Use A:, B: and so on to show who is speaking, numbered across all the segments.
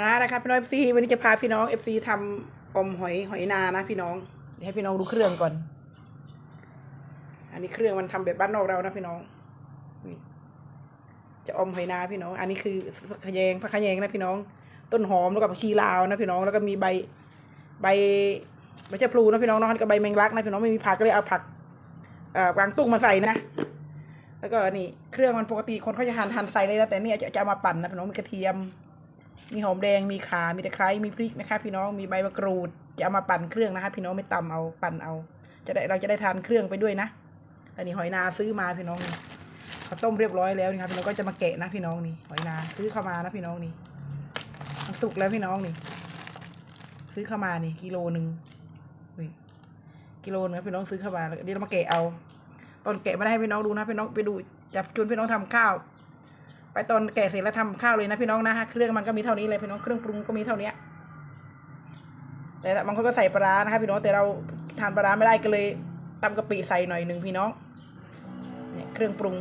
A: นะนะครับพี่น้องเอฟซีวันนี้จะพาพี่น้องเอฟซีทำอมหอยหอยนานะพี่น้องเดี๋ยวให้พี่น้องดูเครื่องก่อน อันนี้เครื่องมันทำแบบบ้านนอกเรานะพี่น้องจะอมหอยนาพี่น้อง อันนี้คือผักขะแยงผักขะแยงนะพี่น้อง ต้นหอมแล้วก็ผักชีลาวนะพี่น้องแล้วก็มีใบใบไม่ใช่พลูนะพี่น้องนาะแล้วก็ใบแมงลักนะพี่น้องไม่มีผักก็เลยเอาผักเอ่อกวางตุ้งมาใส่นะแล้วก็นี่เครื่องมันปกติคนเขาจะหั่นหั่นใส่เลยนะแต่นี่จะจะมาปั่นนะพี่น้องมีกระเทียม มีหอมแดงมีขา มีตะไคร้ มีพริกนะคะ พี่น้อง มีใบมะกรูด จะเอามาปั่นเครื่องนะคะ พี่น้องไม่ตำเอาปั่นเอา จะได้เราจะได้ทานเครื่องไปด้วยนะ อันนี้หอยนาซื้อมาพี่น้องนี่เขาต้มเรียบร้อยแล้วนี่ครับพี่น้องก็จะมาแกะนะพี่น้องนี่ หอยนาซื้อเข้ามานะพี่น้องนี่มันสุกแล้วพี่น้องนี่ ซื้อเข้ามานี่กิโลหนึ่งกิโลนึงพี่น้องซื้อเข้ามาเดี๋ยวเรามาแกะเอา ตอนแกะไม่ได้ให้พี่น้องดูนะพี่น้องไปดูจับชวนพี่น้องทำข้าว ไปตอนแกะเสร็จแล้วทำข้าวเลยนะพี่น้องนะฮะเครื่องมันก็มีเท่านี้เลยพี่น้องเครื่องปรุงก็มีเท่านี้แต่บางคนก็ใส่ปลานะคะพี่น้องแต่เราทานปลาไม่ได้ก็เลยตำกะปิใส่หน่อยหนึ่งพี่น้องเนี่ยเครื่องปรุง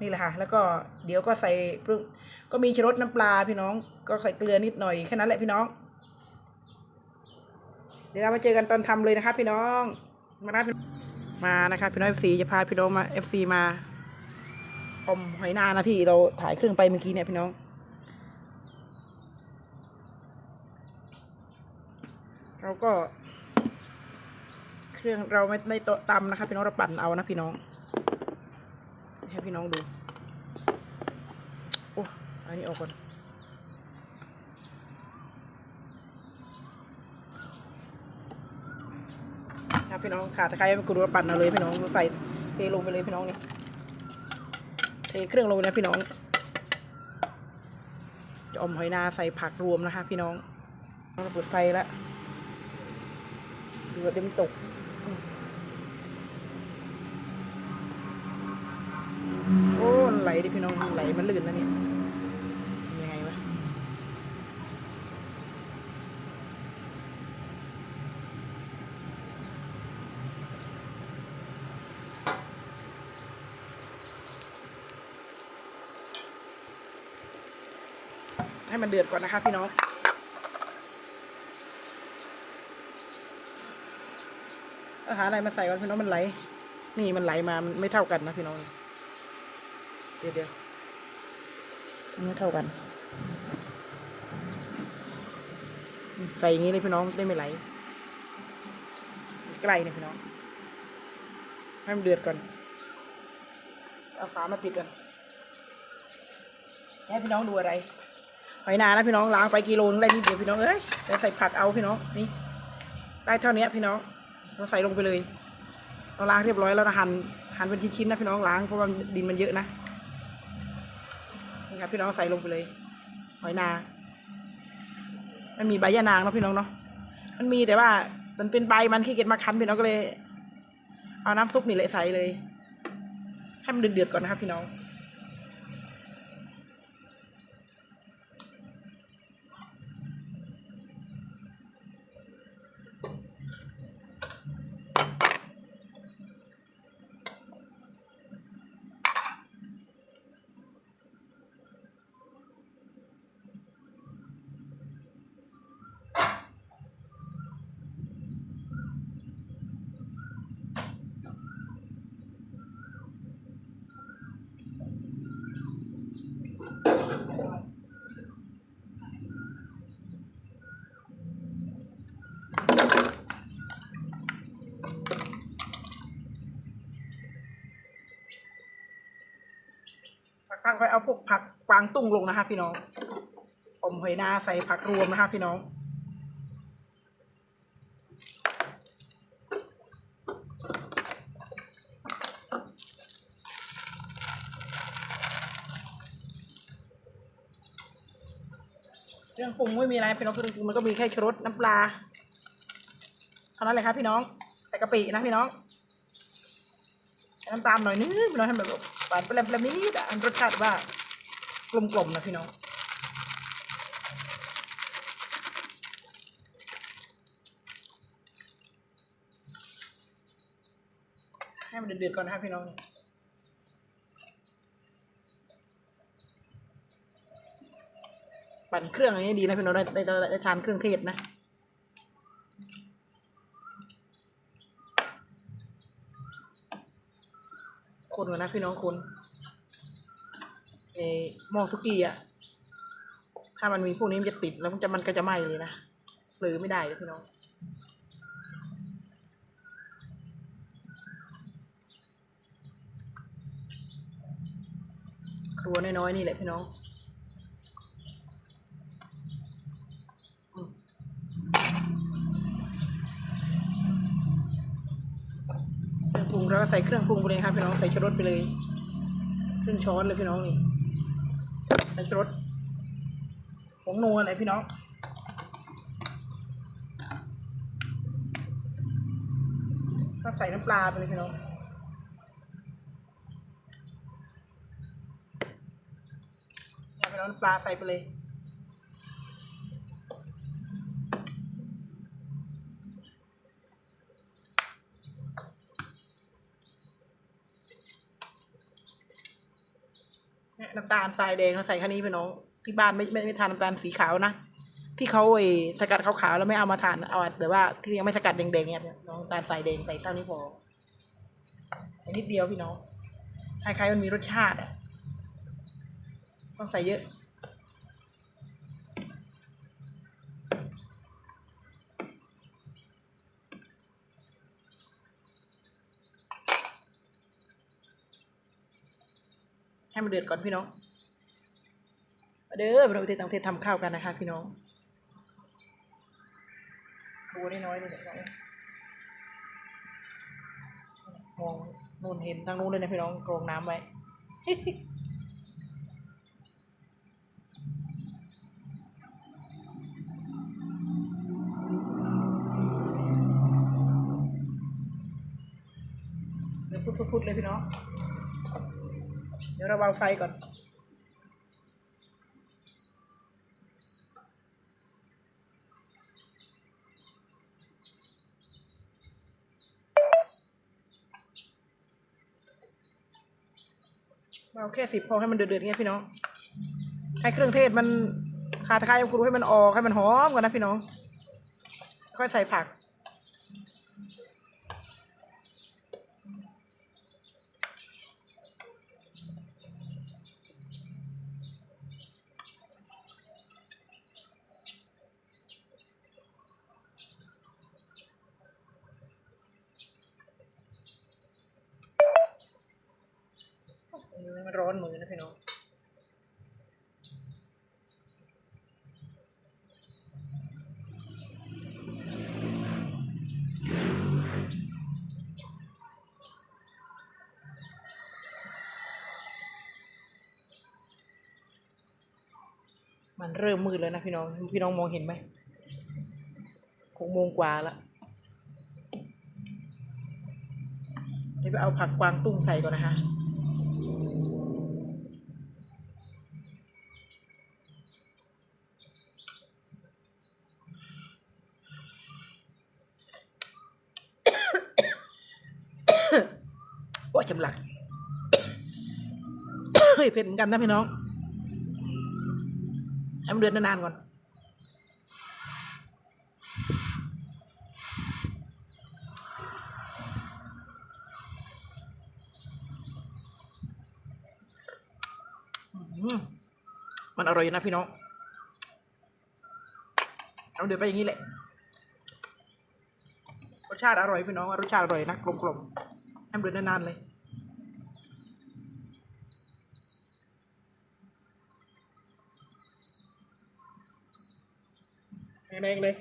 A: นี่แหละค่ะ แล้วก็เดี๋ยวก็ใส่ปรุงก็มีชรสน้ำปลาพี่น้อง ก็ใส่เกลือนิดหน่อยแค่นั้นแหละพี่น้อง เดี๋ยวเรามาเจอกันตอนทำเลยนะคะพี่น้องมาได้มานะคะพี่น้องเอฟซีจะพาพี่น้องมาเอฟซีมา อมหอยนานะที่เราถ่ายเครื่องไปเมื่อกี้เนี่ยพี่น้องเราก็ เครื่องเราไม่ไม่โตะตำนะคะ พี่น้องเราปั่นเอานะพี่น้องให้พี่น้องดูโอ้อันนี้ออกก่อนครับพี่น้องขาตะไคร้มะกรูดปั่นเอาเลยพี่น้องใส่เทลงไปเลยพี่น้องเนี่ย เทเครื่องลงนะพี่น้องจะอมหอยนาใส่ผักรวมนะคะ พี่น้องเราเปิดไฟแล้วดูว่าเต็มตกโอ้มันไหลดิพี่น้องมันไหลมันลื่นนะเนี่ยยังไงวะ ให้มันเดือดก่อนนะคะพี่น้องอาหารอะไรมาใส่ก่อนพี่น้องมันไหล นี่มันไหลมามันไม่เท่ากันนะพี่น้อง เดี๋ยวเดี๋ยวไม่เท่ากัน ใส่อย่างนี้เลยพี่น้องได้ไม่ไหลใกล้เนี่ยพี่น้อง ให้มันเดือดก่อน เอาฝามาปิดก่อนให้พี่น้องดูอะไร หอยนานะพี่น้องล้างไปกิโลนึงได้นิดเดียวพี่น้องเอ้ยเดี๋ยวใส่ผักเอาพี่น้องนี่ได้เท่านี้พี่น้องเราใส่ลงไปเลย เราล้างเรียบร้อยแล้วนะหั่นหั่นเป็นชิ้นๆนะพี่น้องล้างเพราะว่าดินมันเยอะนะนี่ครับพี่น้องใส่ลงไปเลย หอยนามันมีใบยะนางเนาะพี่น้องเนาะมันมีแต่ว่ามันเป็นใบมันขี้เกียจมาคั้นพี่น้องก็เลย เอาน้ำซุปนี่เลยใส่เลย ให้มันเดือดๆก่อนนะครับพี่น้อง พักค่อยเอาพวกผักกวางตุ้งลงนะคะ พี่น้องอมหอยนาใส่ผักรวมนะคะพี่น้องเครื่องปรุงไม่มีอะไรพี่น้องเครื่องปรุงมันก็มีแค่ชูรสน้ำปลาเท่านั้นเลยครับพี่น้องใส่กะปินะพี่น้อง น้ำตาลหน่อยนึงพี่น้องให้มันแบบหวานแปลมๆนิดอันรสชาติว่ากลมๆนะพี่น้องให้มันเดือดๆก่อนนะครับพี่น้องปั่นเครื่องอย่างนี้ดีนะพี่น้องได้ได้ได้ทานเครื่องเทศนะ ก่อนนะพี่น้องคนไออหมอสุกี้อะถ้ามันมีพวกนี้มันจะติดแล้วมันจะมันก็จะไหม้เลยนะหรือไม่ได้เลยพี่น้องครัวน้อยๆนี่แหละพี่น้องอืมเค รื่องปรุงเราก็ใส่เครื่องปรุงไปเลยครับพี่น้องใส่ชูรสไปเลยครึ่งช้อนเลยพี่น้องนี่ใส่ชูรสผงนัวอะไรพี่น้องก็ใส่น้ำปลาไปเลยพี่น้องเอาไปน้ำปลาใส่ไปเลย เนี่ยน้ำตาลทรายแดงเราใส่แค่นี้พี่น้องที่บ้านไม่ไม่ไม่ทานน้ำตาลสีขาวนะที่เขาไอ้สกัดขาวๆแล้วไม่เอามาทานเอาแบบว่าที่ยังไม่สกัดแดงๆเนี่ยน้องตาลทรายแดงใส่เท่านี้พอใส่นิดเดียวพี่น้องคล้ายๆมันมีรสชาติอะต้องใส่เยอะให้มันเดือดก่อนพี่น้อง เด้อเราเทศต่างเทศทำข้าวกันนะคะพี่น้องครัวน้อยๆนี่แหละน้องมองนู่นเห็นทางนู้นเลยนะพี่น้องกรองน้ำไว้พุดๆๆเลยพี่น้อง เดี๋ยวเราเบาไฟก่อน ค่สิบพอให้มันเดือดๆเงี้ยพี่น้อง ให้เครื่องเทศมันคาตะไคร้ครูให้มันออกให้มันหอมก่อนนะพี่น้อง ค่อยใส่ผัก มันร้อนมือนะพี่น้องมันเริ่มมืดแล้วนะพี่น้อง พี่น้องมองเห็นไหมหกโมงกว่าละเดี๋ยวไปเอาผักกวางตุ้งใส่ก่อนนะคะ โอ้ยจำหลัก เฮ้ยเผ็ดเหมือนกันนะพี่น้องให้มันเดือดนานๆก่อนมันอร่อยนะพี่น้อง เอาเดือดไปอย่างนี้แหละ รสชาติอร่อยพี่น้อง รสชาติอร่อยนะกลมๆให้มันเดือดนานๆเลย แรงๆเลย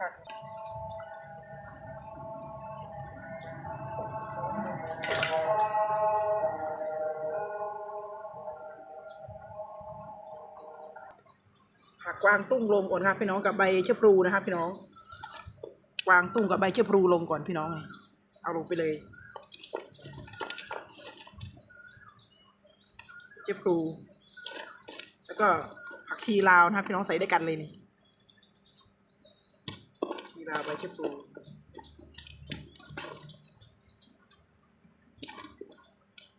A: คักผักกวางตุ้งลงก่อนครับพี่น้องกับใบเชะพลูนะครับพี่น้องกวางตุ้งกับใบเชะพลูลงก่อนพี่น้อง เอาลงไปเลยเชะพลูแล้วก็ผักชีลาวนะครับพี่น้องใส่ด้วยกันเลยนี่ ชีลาวใบเชะพลู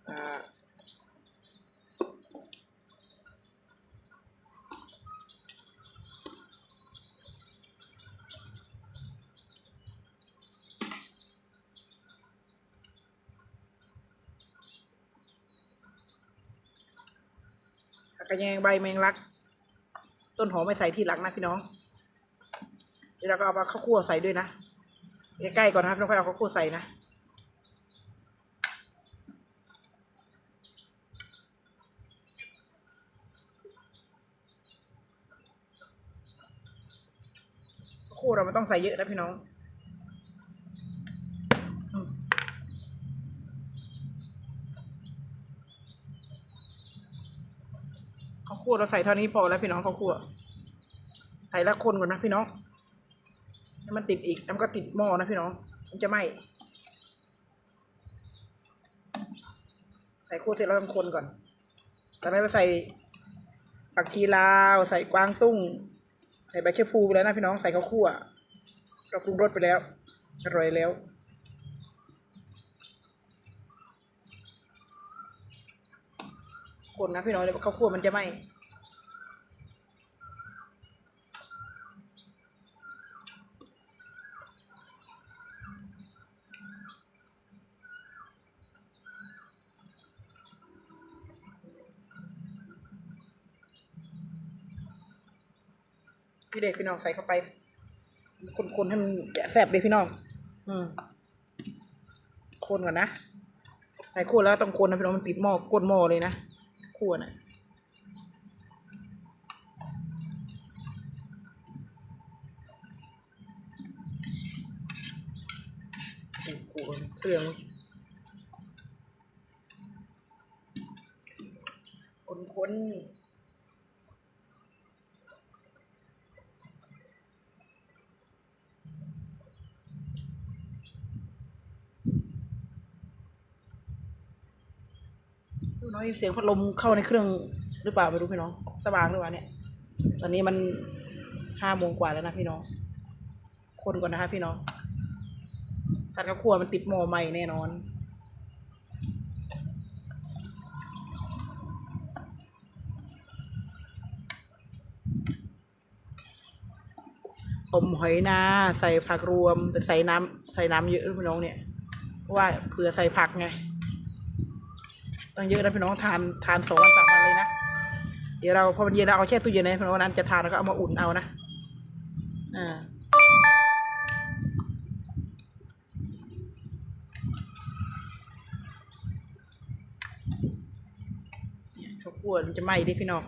A: อ่าผักกระแยงใบแมงลัก ต้นหอมไม่ใส่ที่หลังนะพี่น้อง เดี๋ยวเราก็เอามาข้าวคั่วใส่ด้วยนะใกล้ก่อนนะครับแล้วค่อยเอาข้าวคั่วใส่นะคู่เรามันต้องใส่เยอะนะพี่น้องข้าวคั่วเราใส่เท่านี้พอแล้วพี่น้องข้าวคั่วใส่ละคนก่อนนะพี่น้อง ให้มันติดอีกแล้วมันก็ติดหม้อนะพี่น้อง มันจะไหม้ใส่คั่วเสร็จแล้วต้องคนก่อนตอนนี้เราใส่ผักชีลาว ใส่กวางตุ้ง ใส่ใบเชฟพูไปแล้วนะพี่น้อง ใส่ข้าวคั่วเราปรุงรสไปแล้ว อร่อยแล้วคนนะพี่น้องเดี๋ยวข้าวคั่วมันจะไหม้ พี่เด็กพี่น้องใส่เข้าไป คนๆให้มันแซ่บเลยพี่น้อง อืมคนก่อนนะใส่คั่วแล้วต้องคนนะพี่น้องมันติดหม้อก้นหม้อเลยนะคั่วน่ะคั่วเครื่องคนคนๆ ดูน้อยเสียงพัดลมเข้าในเครื่องหรือเปล่าไม่รู้พี่น้องสว่างหรือเปล่าเนี่ย ตอนนี้มันห้าโมงกว่าแล้วนะพี่น้อง คนก่อนนะคะพี่น้องถ้าข้าวคั่วมันติดหม้อใหม่แน่นอนอมหอยนาใส่ผักรวมแต่ใส่น้ำใส่น้ำเยอะพี่น้องเนี่ยว่าเผื่อใส่ผักไง ต้องเยอะนะพี่น้องทานทานสองวันสามวันเลยนะ เดี๋ยวเราพอมันเย็นเราเอาแช่ตู้เย็นนะพี่น้องวันนั้นจะทานแล้วก็เอามาอุ่นเอานะอ่าเข้าวคั่วมันจะไหม้ดิพี่น้อง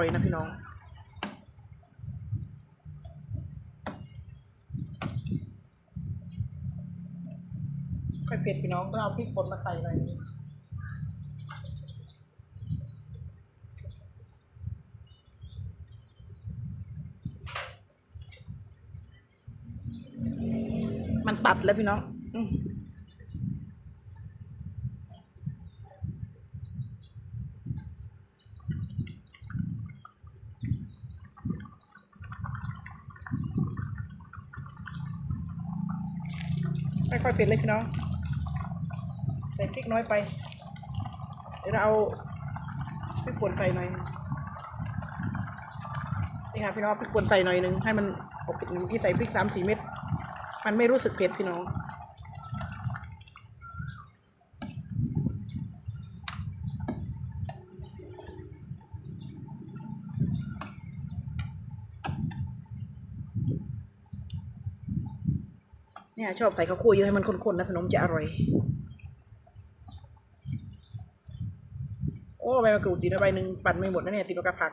A: ร่อยนะพี่น้องค่อยเผ็ดพี่น้องต้องเอาพริกป่นมาใส่หน่อยนึงมันตัดแล้วพี่น้องอืมไม่ค่อย เผ็ดเลยพี่น้องใส่พริกน้อยไป เดี๋ยวเราเอาพริกป่นใส่หน่อยนี่ค่ะพี่น้องพริกป่นใส่หน่อยนึงให้มันออกเผ็ดเมื่อกี้ใส่พริกสามสี่เม็ดมันไม่รู้สึกเผ็ดพี่น้อง เนี่ยชอบใส่ข้าวคั่วเยอะให้มันข้นๆนะพี่น้องจะอร่อย โอ้ใบมะกรูดติดใบหนึ่งปั่นไม่หมดนะเนี่ยติดกับผัก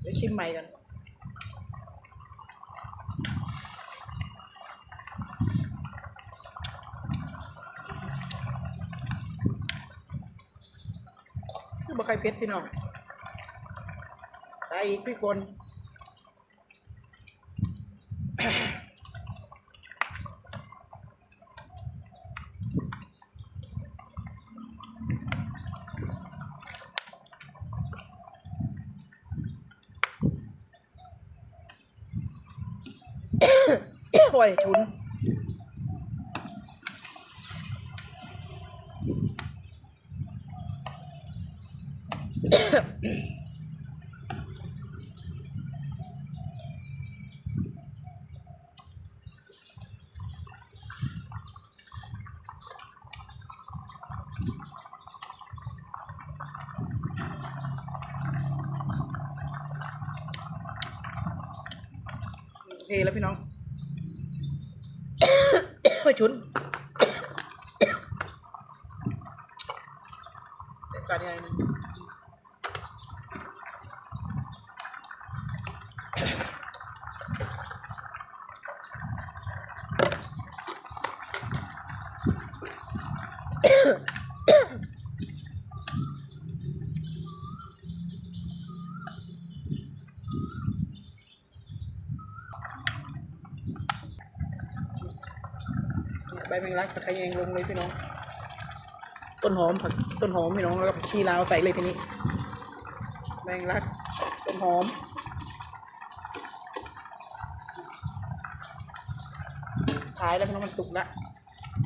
A: เดี๋ยวชิมใหม่กันคือบะไข่เพชรพี่น้องใส่อีกพี่คน วยชุน โอเคแล้วพี่น้อง โอ้ยชุนเด็ดปลาเนี่ยนะเนี่ย ใบแมงลักตะไคร้แยงลงเลยพี่น้อง ต้นหอมผักต้นหอมพี่น้องแล้วก็ผักชีลาวใส่เลยทีนี้แมงลักต้นหอม ท้ายแล้วพี่น้องมันสุกละ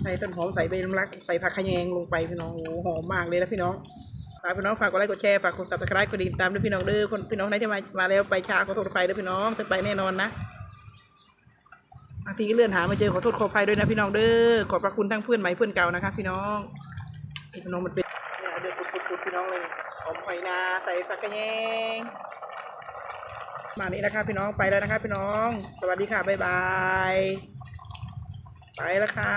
A: ใส่ต้นหอมใส่ใบน้ำลักใส่ผักขยงลงไปพี่น้องโอ้โหหอมมากเลยนะพี่น้องฝากพี่น้องฝากกดไลค์กดแชร์ฝากกดซับสไครต์กดติดตามด้วยพี่น้องเด้อคนพี่น้องไหนจะมามาแล้วไปช้าขอโทษไปเด้อพี่น้องแต่ไปแน่นอนนะบางทีก็เลื่อนหาไม่เจอขอโทษขออภัยด้วยนะพี่น้องเด้อขอบพระคุณทั้งเพื่อนใหม่เพื่อนเก่านะคะ พี่น้องพี่น้องมันเป็นเดือดปุดๆพี่น้องเลยหอมหอยนาใส่ผักขะแยงมานี้นะคะพี่น้องไปแล้วนะคะพี่น้อง สวัสดีค่ะบ๊ายบาย ไปแล้วค่ะ